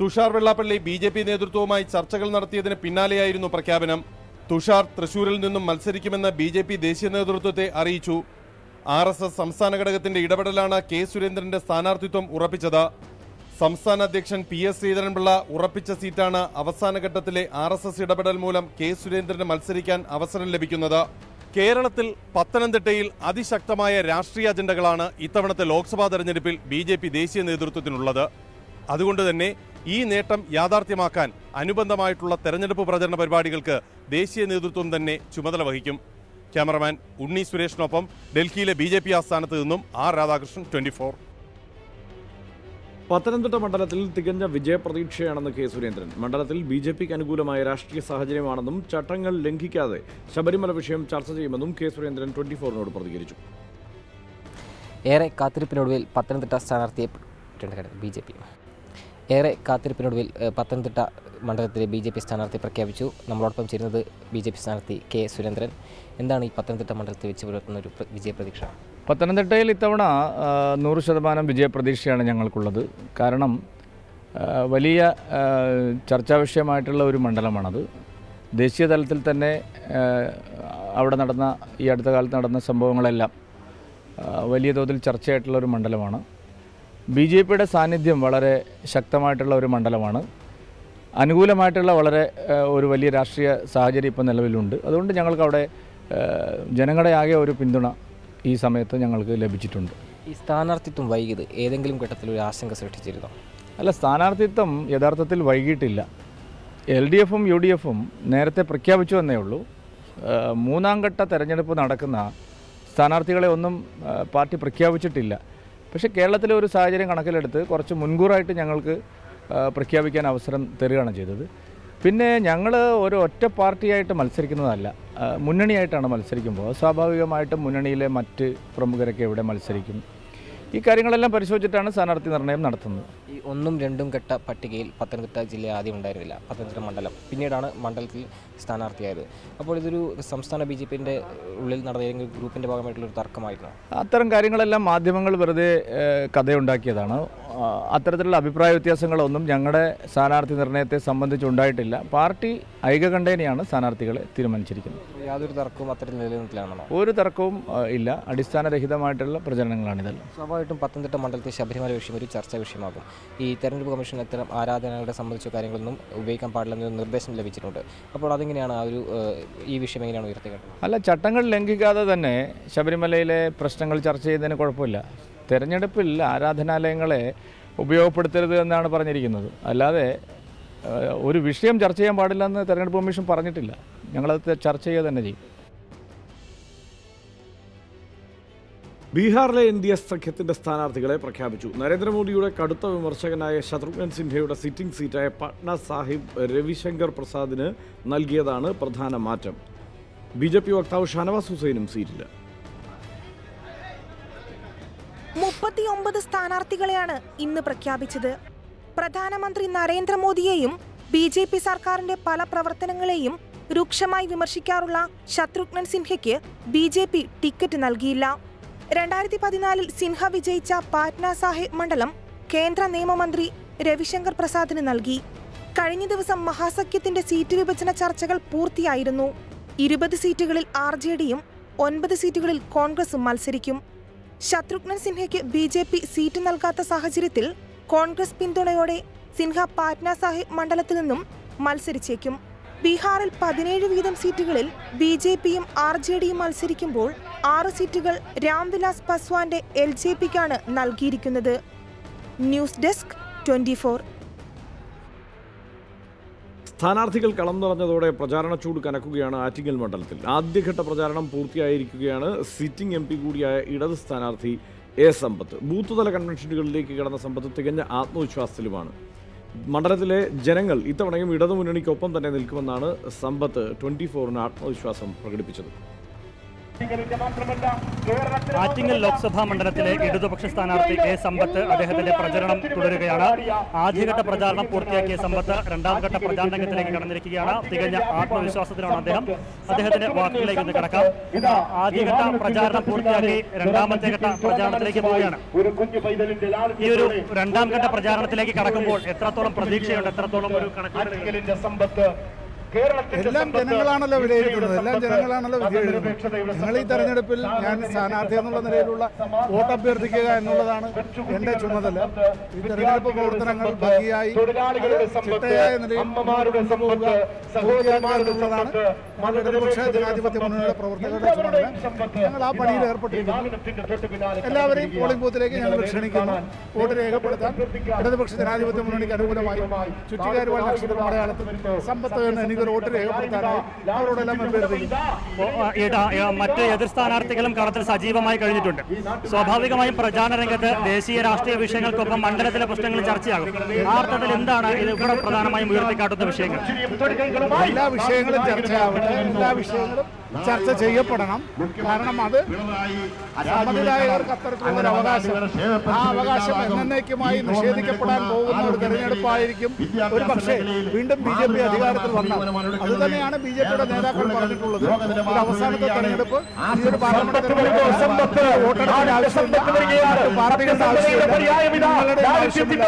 Tushar Vellappally B J P നേതൃത്വവുമായി ചർച്ചകൾ നടത്തിയതിന് പിന്നാലെയായിരുന്നു പ്രഖ്യാപനം. തുഷാർ തൃശൂരിൽ നിന്നും മത്സരിക്കുമെന്ന് ബി ജെ പി ദേശീയ നേതൃത്വത്തെ അറിയിച്ചു. ആർ എസ് എസ് സംസ്ഥാന ഘടകത്തിന്റെ ഇടപെടലാണ് കെ സുരേന്ദ്രന്റെ സ്ഥാനാർത്ഥിത്വം ഉറപ്പിച്ചത്. സംസ്ഥാന അധ്യക്ഷൻ പി എസ് ശ്രീധരൻപിള്ള ഉറപ്പിച്ച സീറ്റാണ് അവസാന ഘട്ടത്തിലെ ആർ എസ് എസ് ഇടപെടൽ മൂലം കെ സുരേന്ദ്രന് മത്സരിക്കാൻ അവസരം ലഭിക്കുന്നത്. കേരളത്തിൽ പത്തനംതിട്ടയിൽ അതിശക്തമായ രാഷ്ട്രീയ അജണ്ടകളാണ് ഇത്തവണത്തെ ലോക്സഭാ തെരഞ്ഞെടുപ്പിൽ ബി ജെ പി ദേശീയ നേതൃത്വത്തിനുള്ളത്. അതുകൊണ്ട് തന്നെ ഈ നേട്ടം യാഥാർത്ഥ്യമാക്കാൻ അനുബന്ധമായിട്ടുള്ള തെരഞ്ഞെടുപ്പ് പ്രചരണ പരിപാടികൾക്ക് ദേശീയ നേതൃത്വം തന്നെ ചുമതല വഹിക്കും. ക്യാമറമാൻ ഉണ്ണി സുരേഷിനൊപ്പം ഡൽഹിയിലെ ബി ജെ പി ആസ്ഥാനത്ത് നിന്നും R Radhakrishnan twenty four. Pathanamthitta മണ്ഡലത്തിൽ തികഞ്ഞ വിജയപ്രതീക്ഷയാണെന്ന് കെ സുരേന്ദ്രൻ. മണ്ഡലത്തിൽ ബി ജെ പിക്ക് അനുകൂലമായ രാഷ്ട്രീയ സാഹചര്യമാണെന്നും ചട്ടങ്ങൾ ലംഘിക്കാതെ ശബരിമല വിഷയം ചർച്ച ചെയ്യുമെന്നും കെ സുരേന്ദ്രൻ ട്വന്റി ഫോറിനോട് പ്രതികരിച്ചു. ഏറെ കാത്തിരിപ്പിനൊടുവിൽ പത്തനംതിട്ട സ്ഥാനാർത്ഥിയെ ബി ജെ പി. ഏറെ കാത്തിരിപ്പിനൊടുവിൽ പത്തനംതിട്ട മണ്ഡലത്തിലെ ബി ജെ പി സ്ഥാനാർത്ഥി പ്രഖ്യാപിച്ചു. നമ്മളോടൊപ്പം ചേരുന്നത് ബി ജെ പി സ്ഥാനാർത്ഥി കെ സുരേന്ദ്രൻ. എന്താണ് ഈ പത്തനംതിട്ട മണ്ഡലത്തിൽ വെച്ച് പുലർത്തുന്ന ഒരു വിജയപ്രതീക്ഷ? പത്തനംതിട്ടയിൽ ഇത്തവണ നൂറ് ശതമാനം വിജയപ്രതീക്ഷയാണ് ഞങ്ങൾക്കുള്ളത്. കാരണം വലിയ ചർച്ചാ വിഷയമായിട്ടുള്ള ഒരു മണ്ഡലമാണത്. ദേശീയ തലത്തിൽ തന്നെ അവിടെ നടന്ന ഈ അടുത്ത കാലത്ത് നടന്ന സംഭവങ്ങളെല്ലാം വലിയ തോതിൽ ചർച്ചയായിട്ടുള്ള ഒരു മണ്ഡലമാണ്. ബി ജെ പിയുടെ സാന്നിധ്യം വളരെ ശക്തമായിട്ടുള്ള ഒരു മണ്ഡലമാണ്. അനുകൂലമായിട്ടുള്ള വളരെ ഒരു വലിയ രാഷ്ട്രീയ സാഹചര്യം ഇപ്പോൾ നിലവിലുണ്ട്. അതുകൊണ്ട് ഞങ്ങൾക്ക് അവിടെ ആ, ജനങ്ങളുടെ ആകെ ഒരു പിന്തുണ ഈ സമയത്ത് ഞങ്ങൾക്ക് ലഭിച്ചിട്ടുണ്ട്. ഈ സ്ഥാനാർത്ഥിത്വം വൈകിയത് ഏതെങ്കിലും ഘട്ടത്തിൽ ഒരു ആശങ്ക സൃഷ്ടിച്ചിരുന്നോ? അല്ല സ്ഥാനാർത്ഥിത്വം യഥാർത്ഥത്തിൽ വൈകിട്ടില്ല എൽ ഡി എഫും യു ഡി എഫും നേരത്തെ പ്രഖ്യാപിച്ചു എന്നേ ഉള്ളൂ. മൂന്നാം ഘട്ട തെരഞ്ഞെടുപ്പ് നടക്കുന്ന സ്ഥാനാർത്ഥികളെ ഒന്നും പാർട്ടി പ്രഖ്യാപിച്ചിട്ടില്ല. പക്ഷേ കേരളത്തിലെ ഒരു സാഹചര്യം കണക്കിലെടുത്ത് കുറച്ച് മുൻകൂറായിട്ട് ഞങ്ങൾക്ക് പ്രഖ്യാപിക്കാൻ അവസരം തരികയാണ് ചെയ്തത്. പിന്നെ ഞങ്ങൾ ഒരു ഒറ്റ പാർട്ടിയായിട്ട് മത്സരിക്കുന്നതല്ല. മുന്നണിയായിട്ടാണ് മത്സരിക്കുമ്പോൾ സ്വാഭാവികമായിട്ടും മുന്നണിയിലെ മറ്റ് പ്രമുഖരൊക്കെ ഇവിടെ മത്സരിക്കും? ഈ കാര്യങ്ങളെല്ലാം പരിശോധിച്ചിട്ടാണ് സ്ഥാനാർത്ഥി നിർണയം നടത്തുന്നത്. ഈ ഒന്നും രണ്ടും ഘട്ട പട്ടികയിൽ പത്തനംതിട്ട ജില്ല ആദ്യം ഉണ്ടായിരുന്നില്ല. പത്തനംതിട്ട മണ്ഡലം. പിന്നീടാണ് മണ്ഡലത്തിൽ സ്ഥാനാർത്ഥിയായത്. അപ്പോൾ ഇതൊരു സംസ്ഥാന ബി ജെ പിന്റെ ഉള്ളിൽ നടന്ന ഏതെങ്കിലും ഗ്രൂപ്പിന്റെ ഭാഗമായിട്ടുള്ളൊരു തർക്കമായിരുന്നു. അത്തരം കാര്യങ്ങളെല്ലാം മാധ്യമങ്ങൾ വെറുതെ കഥയുണ്ടാക്കിയതാണ്. അത്തരത്തിലുള്ള അഭിപ്രായ വ്യത്യാസങ്ങളൊന്നും ഞങ്ങളുടെ സ്ഥാനാർത്ഥി നിർണയത്തെ സംബന്ധിച്ചുണ്ടായിട്ടില്ല. പാർട്ടി ഐകകണ്ഠേനയാണ് സ്ഥാനാർത്ഥികളെ തീരുമാനിച്ചിരിക്കുന്നത്. യാതൊരു തർക്കവും അത്തരം നിലനിൽക്കാണല്ലോ ഒരു തർക്കവും ഇല്ല. അടിസ്ഥാനരഹിതമായിട്ടുള്ള പ്രചരണങ്ങളാണിതെല്ലാം സ്വാഭാവികമായിട്ടും പത്തനംതിട്ട മണ്ഡലത്തെ ശബരിമല വിഷയം ഒരു ചർച്ചാ വിഷയമാകും. ഈ തെരഞ്ഞെടുപ്പ് കമ്മീഷൻ ഇത്തരം ആരാധനകളെ സംബന്ധിച്ച കാര്യങ്ങളൊന്നും ഉപയോഗിക്കാൻ പാടില്ലെന്നൊരു നിർദ്ദേശം ലഭിച്ചിട്ടുണ്ട്. അപ്പോൾ അതെങ്ങനെയാണ് ആ ഒരു ഈ വിഷയം എങ്ങനെയാണ് ഉയർത്തിക്കേണ്ടത് അല്ല ചട്ടങ്ങൾ ലംഘിക്കാതെ തന്നെ ശബരിമലയിലെ പ്രശ്നങ്ങൾ ചർച്ച ചെയ്യുന്നതിന് കുഴപ്പമില്ല. തെരഞ്ഞെടുപ്പിൽ ആരാധനാലയങ്ങളെ ഉപയോഗപ്പെടുത്തരുത് എന്നാണ് പറഞ്ഞിരിക്കുന്നത്. അല്ലാതെ ഒരു വിഷയം ചർച്ച ചെയ്യാൻ പാടില്ലെന്ന് തെരഞ്ഞെടുപ്പ് കമ്മീഷൻ പറഞ്ഞിട്ടില്ല. ഞങ്ങളത് ചർച്ച ചെയ്യുക തന്നെ ചെയ്യും. ബീഹാറിലെ എൻ ഡി എസ് സഖ്യത്തിന്റെ സ്ഥാനാർത്ഥികളെ പ്രഖ്യാപിച്ചു. നരേന്ദ്രമോദിയുടെ കടുത്ത വിമർശകനായ ശത്രുഘ്നൻ സിൻഹയുടെ സിറ്റിംഗ് സീറ്റായ പട്ന സാഹിബ് രവിശങ്കർ പ്രസാദിന് നൽകിയതാണ് പ്രധാന മാറ്റം. ബി വക്താവ് ഷാനവാസ് ഹുസൈനും സീറ്റില്ല മുപ്പത്തിയൊമ്പത് സ്ഥാനാർത്ഥികളെയാണ് ഇന്ന് പ്രഖ്യാപിച്ചത്. പ്രധാനമന്ത്രി നരേന്ദ്രമോദിയെയും ബി ജെ പി സർക്കാരിന്റെ പല പ്രവർത്തനങ്ങളെയും രൂക്ഷമായി വിമർശിക്കാറുള്ള ശത്രുഘ്നൻ സിൻഹയ്ക്ക് ബി ജെ പി ടിക്കറ്റ് നൽകിയില്ല. രണ്ടായിരത്തി പതിനാലിൽ സിൻഹ വിജയിച്ച പാറ്റ്ന സാഹിബ് മണ്ഡലം കേന്ദ്ര നിയമമന്ത്രി രവിശങ്കർ പ്രസാദിന് നൽകി. കഴിഞ്ഞ ദിവസം മഹാസഖ്യത്തിന്റെ സീറ്റ് വിഭജന ചർച്ചകൾ പൂർത്തിയായിരുന്നു. ഇരുപത് സീറ്റുകളിൽ ആർ ജെ ഡിയും ഒൻപത് സീറ്റുകളിൽ കോൺഗ്രസും മത്സരിക്കും. ശത്രുഘ്നൻ സിൻഹയ്ക്ക് ബി ജെ പി സീറ്റ് നൽകാത്ത സാഹചര്യത്തിൽ കോൺഗ്രസ് പിന്തുണയോടെ സിൻഹ പാറ്റ്ന സാഹിബ് മണ്ഡലത്തിൽ നിന്നും മത്സരിച്ചേക്കും. ബീഹാറിൽ പതിനേഴ് വീതം സീറ്റുകളിൽ ബി ജെ പിയും ആർ ജെ ഡിയും മത്സരിക്കുമ്പോൾ ആറ് സീറ്റുകൾ രാംവിലാസ് പസ്വാന്റെ എൽ ജെ പിക്കാണ് നൽകിയിരിക്കുന്നത്. ന്യൂസ് ഡെസ്ക് ട്വന്റി സ്ഥാനാർത്ഥികൾ കളം നിറഞ്ഞതോടെ പ്രചാരണ ചൂട് കനക്കുകയാണ് ആറ്റിങ്ങൽ മണ്ഡലത്തിൽ. ആദ്യഘട്ട പ്രചാരണം പൂർത്തിയായിരിക്കുകയാണ് സിറ്റിംഗ് എം പി കൂടിയായ ഇടത് സ്ഥാനാർത്ഥി എ സമ്പത്ത്. ബൂത്ത് തല കൺവെൻഷനുകളിലേക്ക് കടന്ന സമ്പത്ത് തികഞ്ഞ ആത്മവിശ്വാസത്തിലുമാണ്. മണ്ഡലത്തിലെ ജനങ്ങൾ ഇത്തവണയും ഇടതുമുന്നണിക്കൊപ്പം തന്നെ നിൽക്കുമെന്നാണ് സമ്പത്ത് ട്വന്റി ഫോറിന് ആത്മവിശ്വാസം പ്രകടിപ്പിച്ചത്. ആറ്റിങ്ങൽ ലോക്സഭാ മണ്ഡലത്തിലെ ഇടതുപക്ഷ സ്ഥാനാർത്ഥി കെ സമ്പത്ത് അദ്ദേഹത്തിന്റെ പ്രചരണം തുടരുകയാണ്. ആദ്യഘട്ട പ്രചാരണം പൂർത്തിയാക്കിയ സമ്പത്ത് രണ്ടാം ഘട്ട പ്രചാരണത്തിലേക്ക് കടന്നിരിക്കുകയാണ്. തികഞ്ഞ ആത്മവിശ്വാസത്തിലാണ് അദ്ദേഹം. അദ്ദേഹത്തിന്റെ വാക്കുകളിലേക്ക് ഒന്ന് കടക്കാം. ആദ്യഘട്ട പ്രചാരണം പൂർത്തിയാക്കി രണ്ടാമത്തെ ഘട്ട പ്രചാരണത്തിലേക്ക് പോവുകയാണ്. ഈ ഒരു രണ്ടാം ഘട്ട പ്രചാരണത്തിലേക്ക് കടക്കുമ്പോൾ എത്രത്തോളം പ്രതീക്ഷയുണ്ട് എത്രത്തോളം ഒരു സമ്പത്ത് എല്ലാം ജനങ്ങളാണല്ലോ വിലയിരുത്തുന്നത്. എല്ലാം ജനങ്ങളാണല്ലോ വിലയിരുത്തുന്നത്. ഞങ്ങൾ ഈ തെരഞ്ഞെടുപ്പിൽ ഞാൻ സ്ഥാനാർത്ഥി എന്നുള്ള നിലയിലുള്ള വോട്ട് അഭ്യർത്ഥിക്കുക എന്നുള്ളതാണ് എന്റെ ചുമതല. ഈ തെരഞ്ഞെടുപ്പ് പ്രവർത്തനങ്ങൾ ഭംഗിയായി ചിട്ടയായ നിലയിൽ ഞങ്ങളുടെ ഇടതുപക്ഷ ജനാധിപത്യ മുന്നണിയുടെ പ്രവർത്തകരുടെ ചുമതല. ഞങ്ങൾ ആ പണിയിൽ ഏർപ്പെട്ടിരിക്കുന്നു. എല്ലാവരെയും പോളിംഗ് ബൂത്തിലേക്ക് ഞങ്ങൾ ക്ഷണിക്കുന്നു. വോട്ട് രേഖപ്പെടുത്താൻ ഇടതുപക്ഷ ജനാധിപത്യ മുന്നണിക്ക് അനുകൂലമായി ചുറ്റുകാരുമായി നക്ഷത്ര മലയാളത്തിൽ സമ്പത്ത് എന്ന് എനിക്ക് വോട്ട് രേഖപ്പെടുത്താനായി അവരോടെല്ലാം മറ്റ് എതിർ സ്ഥാനാർത്ഥികളും കളത്തിൽ സജീവമായി കഴിഞ്ഞിട്ടുണ്ട്. സ്വാഭാവികമായും പ്രചാരണ രംഗത്ത് ദേശീയ രാഷ്ട്രീയ വിഷയങ്ങൾക്കൊപ്പം മണ്ഡലത്തിലെ പ്രശ്നങ്ങൾ ചർച്ചയാകും. ആ അർത്ഥത്തിൽ എന്താണ് ഇത് ഇവിടെ പ്രധാനമായും ഉയർത്തിക്കാട്ടുന്ന വിഷയങ്ങൾ? എല്ലാ വിഷയങ്ങളും ചർച്ചയാവട്ടെ. എല്ലാ വിഷയങ്ങളും ചർച്ച ചെയ്യപ്പെടണം. കാരണം അത് സമ്മതിദായകർക്ക് അത്തരത്തിലുള്ള ഒരു അവകാശം. ആ അവകാശം എന്നേക്കുമായി നിഷേധിക്കപ്പെടാൻ പോകുന്ന ഒരു തെരഞ്ഞെടുപ്പായിരിക്കും. ഒരു പക്ഷേ വീണ്ടും ബി ജെ പി അധികാരത്തിൽ വന്നാൽ അത് തന്നെയാണ് ബി ജെ പിയുടെ നേതാക്കൾ പറഞ്ഞിട്ടുള്ളത്. അവസാനത്തെ തെരഞ്ഞെടുപ്പ് ഒരു പാർലമെന്റ് വോട്ടെടുപ്പിന് ആവശ്യമില്ല പാർട്ടികളുടെ ആവശ്യമില്ല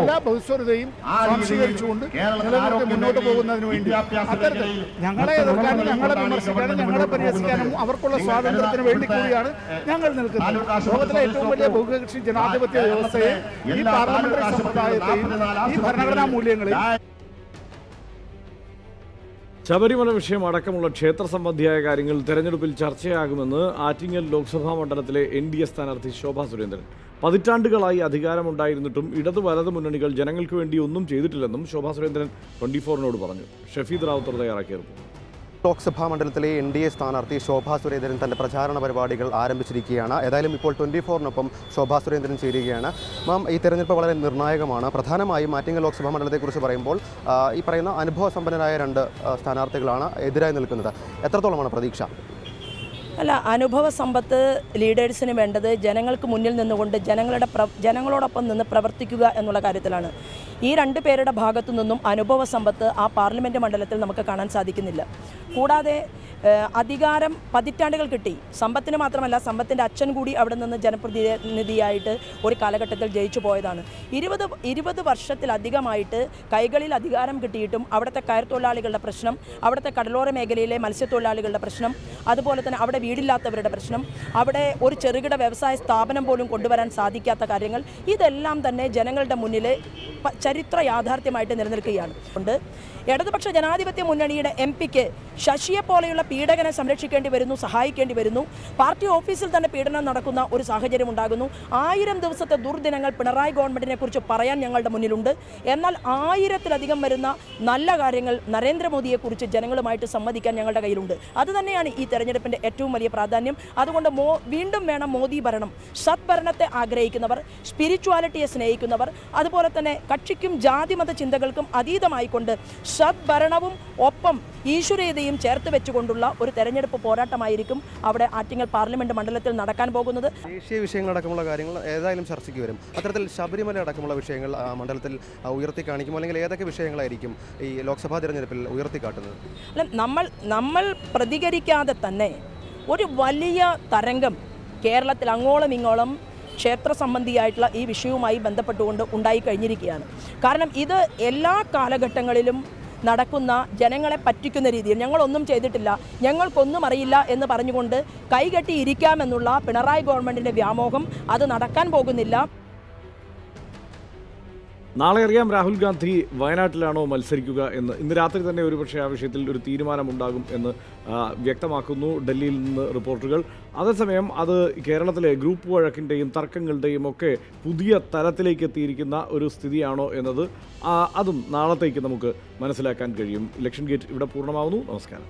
എല്ലാ ബഹുസ്വരതയും സ്വാംശീകരിച്ചുകൊണ്ട് നിലനിർത്തി മുന്നോട്ട് പോകുന്നതിന് വേണ്ടി അത്തരത്തിൽ ഞങ്ങളെ എതിർക്കാനും ഞങ്ങളെ വിമർശിക്കാനും ഞങ്ങളെ പരിഹസിക്കാനും അവർക്കുള്ള സ്വാതന്ത്ര്യത്തിന് വേണ്ടി കൂടിയാണ് ഞങ്ങൾ നിൽക്കുന്നത്. ലോകത്തിലെ ഏറ്റവും വലിയ ബഹുകക്ഷി ജനാധിപത്യ വ്യവസ്ഥയെ ഈ പാർലമെന്ററി സമ്പ്രദായത്തെയും ഈ ഭരണഘടനാ മൂല്യങ്ങളെയും ശബരിമല വിഷയം അടക്കമുള്ള ക്ഷേത്ര സംബന്ധിയായ കാര്യങ്ങൾ തെരഞ്ഞെടുപ്പിൽ ചർച്ചയാകുമെന്ന് ആറ്റിങ്ങൽ ലോക്സഭാ മണ്ഡലത്തിലെ എൻ ഡി എ സ്ഥാനാർത്ഥി ശോഭാ സുരേന്ദ്രൻ. പതിറ്റാണ്ടുകളായി അധികാരമുണ്ടായിരുന്നിട്ടും ഇടത് വലത് മുന്നണികൾ ജനങ്ങൾക്ക് വേണ്ടി ഒന്നും ചെയ്തിട്ടില്ലെന്നും ശോഭാ സുരേന്ദ്രൻ ട്വന്റി ഫോറിനോട് പറഞ്ഞു. ഷഫീദ് റാവുത്തർ തയ്യാറാക്കിയ റിപ്പോർട്ട്. ലോക്സഭാ മണ്ഡലത്തിലെ എൻ ഡി എ സ്ഥാനാർത്ഥി ശോഭാ സുരേന്ദ്രൻ തന്റെ പ്രചാരണ പരിപാടികൾ ആരംഭിച്ചിരിക്കുകയാണ്. ഏതായാലും ഇപ്പോൾ ട്വന്റി ഫോറിനൊപ്പം ശോഭാ സുരേന്ദ്രൻ ചേരുകയാണ്. മാം ഈ തെരഞ്ഞെടുപ്പ് വളരെ നിർണായകമാണ്. പ്രധാനമായും ആറ്റിങ്ങൽ ലോക്സഭാ മണ്ഡലത്തെക്കുറിച്ച് പറയുമ്പോൾ ഈ പറയുന്ന അനുഭവ സമ്പന്നരായ രണ്ട് സ്ഥാനാർത്ഥികളാണ് എതിരായി നിൽക്കുന്നത്. എത്രത്തോളമാണ് പ്രതീക്ഷ? അല്ല അനുഭവ സമ്പത്ത് ലീഡേഴ്സിന് വേണ്ടത് ജനങ്ങൾക്ക് മുന്നിൽ നിന്നുകൊണ്ട് ജനങ്ങളുടെ പ്ര ജനങ്ങളോടൊപ്പം നിന്ന് പ്രവർത്തിക്കുക എന്നുള്ള കാര്യത്തിലാണ്. ഈ രണ്ട് പേരുടെ ഭാഗത്തു നിന്നും അനുഭവ സമ്പത്ത് ആ പാർലമെന്റ് മണ്ഡലത്തിൽ നമുക്ക് കാണാൻ സാധിക്കുന്നില്ല. കൂടാതെ അധികാരം പതിറ്റാണ്ടുകൾ കിട്ടി. സമ്പത്തിന് മാത്രമല്ല സമ്പത്തിന്റെ അച്ഛൻ കൂടി അവിടെ നിന്ന് ജനപ്രതിനിധിയായിട്ട് ഒരു കാലഘട്ടത്തിൽ ജയിച്ചു പോയതാണ്. ഇരുപത് ഇരുപത് വർഷത്തിലധികമായിട്ട് കൈകളിൽ അധികാരം കിട്ടിയിട്ടും അവിടുത്തെ കയർ തൊഴിലാളികളുടെ പ്രശ്നം അവിടുത്തെ കടലോര മേഖലയിലെ മത്സ്യത്തൊഴിലാളികളുടെ പ്രശ്നം അതുപോലെ തന്നെ അവിടെ വീടില്ലാത്തവരുടെ പ്രശ്നം അവിടെ ഒരു ചെറുകിട വ്യവസായ സ്ഥാപനം പോലും കൊണ്ടുവരാൻ സാധിക്കാത്ത കാര്യങ്ങൾ ഇതെല്ലാം തന്നെ ജനങ്ങളുടെ മുന്നിൽ ചരിത്ര യാഥാർത്ഥ്യമായിട്ട് നിലനിൽക്കുകയാണ്. ഉണ്ട്. ഇടതുപക്ഷ ജനാധിപത്യ മുന്നണിയുടെ എം പിക്ക് ശശിയെ പോലെയുള്ള പീഡകനെ സംരക്ഷിക്കേണ്ടി വരുന്നു സഹായിക്കേണ്ടി വരുന്നു. പാർട്ടി ഓഫീസിൽ തന്നെ പീഡനം നടക്കുന്ന ഒരു സാഹചര്യം ഉണ്ടാകുന്നു. ആയിരം ദിവസത്തെ ദുർദിനങ്ങൾ പിണറായി ഗവൺമെന്റിനെ കുറിച്ച് പറയാൻ ഞങ്ങളുടെ മുന്നിലുണ്ട്. എന്നാൽ ആയിരത്തിലധികം വരുന്ന നല്ല കാര്യങ്ങൾ നരേന്ദ്രമോദിയെക്കുറിച്ച് ജനങ്ങളുമായിട്ട് സംവദിക്കാൻ ഞങ്ങളുടെ കയ്യിലുണ്ട്. അത് തന്നെയാണ് ഈ തെരഞ്ഞെടുപ്പിന്റെ ഏറ്റവും വലിയ പ്രാധാന്യം. അതുകൊണ്ട് മോ വീണ്ടും വേണം മോദി ഭരണം. സദ്ഭരണത്തെ ആഗ്രഹിക്കുന്നവർ സ്പിരിച്വാലിറ്റിയെ സ്നേഹിക്കുന്നവർ അതുപോലെ തന്നെ കക്ഷിക്കും ജാതിമത ചിന്തകൾക്കും അതീതമായിക്കൊണ്ട് സദ്ഭരണവും ഒപ്പം ഈശ്വരീയതയും ചേർത്ത് വെച്ചുകൊണ്ടുള്ള ഒരു തെരഞ്ഞെടുപ്പ് പോരാട്ടമായിരിക്കും അവിടെ ആറ്റിങ്ങൽ പാർലമെന്റ് മണ്ഡലത്തിൽ നടക്കാൻ പോകുന്നത്. ദേശീയ വിഷയങ്ങളടക്കമുള്ള കാര്യങ്ങൾ ഏതായാലും ചർച്ചയ്ക്ക് വരും. അത്തരത്തിൽ ശബരിമല അടക്കമുള്ള വിഷയങ്ങൾ മണ്ഡലത്തിൽ ഉയർത്തി കാണിക്കും അല്ലെങ്കിൽ ഏതൊക്കെ വിഷയങ്ങളായിരിക്കും ഈ ലോക്സഭാ തിരഞ്ഞെടുപ്പിൽ ഉയർത്തിക്കാട്ടുന്നത് അല്ല നമ്മൾ നമ്മൾ പ്രതികരിക്കാതെ തന്നെ ഒരു വലിയ തരംഗം കേരളത്തിൽ അങ്ങോളം ഇങ്ങോളം ക്ഷേത്ര സംബന്ധിയായിട്ടുള്ള ഈ വിഷയവുമായി ബന്ധപ്പെട്ടുകൊണ്ട് ഉണ്ടായി കഴിഞ്ഞിരിക്കുകയാണ്. കാരണം ഇത് എല്ലാ കാലഘട്ടങ്ങളിലും നടക്കുന്ന ജനങ്ങളെ പറ്റിക്കുന്ന രീതിയിൽ. ഞങ്ങളൊന്നും ചെയ്തിട്ടില്ല. ഞങ്ങൾക്കൊന്നും അറിയില്ല എന്ന് പറഞ്ഞുകൊണ്ട് കൈകെട്ടി ഇരിക്കാമെന്നുള്ള പിണറായി ഗവൺമെന്റിന്റെ വ്യാമോഹം അത് നടക്കാൻ പോകുന്നില്ല. നാളെ അറിയാം രാഹുൽ ഗാന്ധി വയനാട്ടിലാണോ മത്സരിക്കുക എന്ന്. ഇന്ന് രാത്രി തന്നെ ഒരുപക്ഷെ ആ വിഷയത്തിൽ ഒരു തീരുമാനമുണ്ടാകും എന്ന് വ്യക്തമാക്കുന്നു ഡൽഹിയിൽ നിന്ന് റിപ്പോർട്ടുകൾ. അതേസമയം അത് കേരളത്തിലെ ഗ്രൂപ്പ് വഴക്കിന്റെയും തർക്കങ്ങളുടെയും ഒക്കെ പുതിയ തലത്തിലേക്ക് എത്തിയിരിക്കുന്ന ഒരു സ്ഥിതിയാണോ എന്നത് അതും നാളത്തേക്ക് നമുക്ക് മനസ്സിലാക്കാൻ കഴിയും. ഇലക്ഷൻ ഗേറ്റ് ഇവിടെ പൂർണമാവുന്നു. നമസ്കാരം.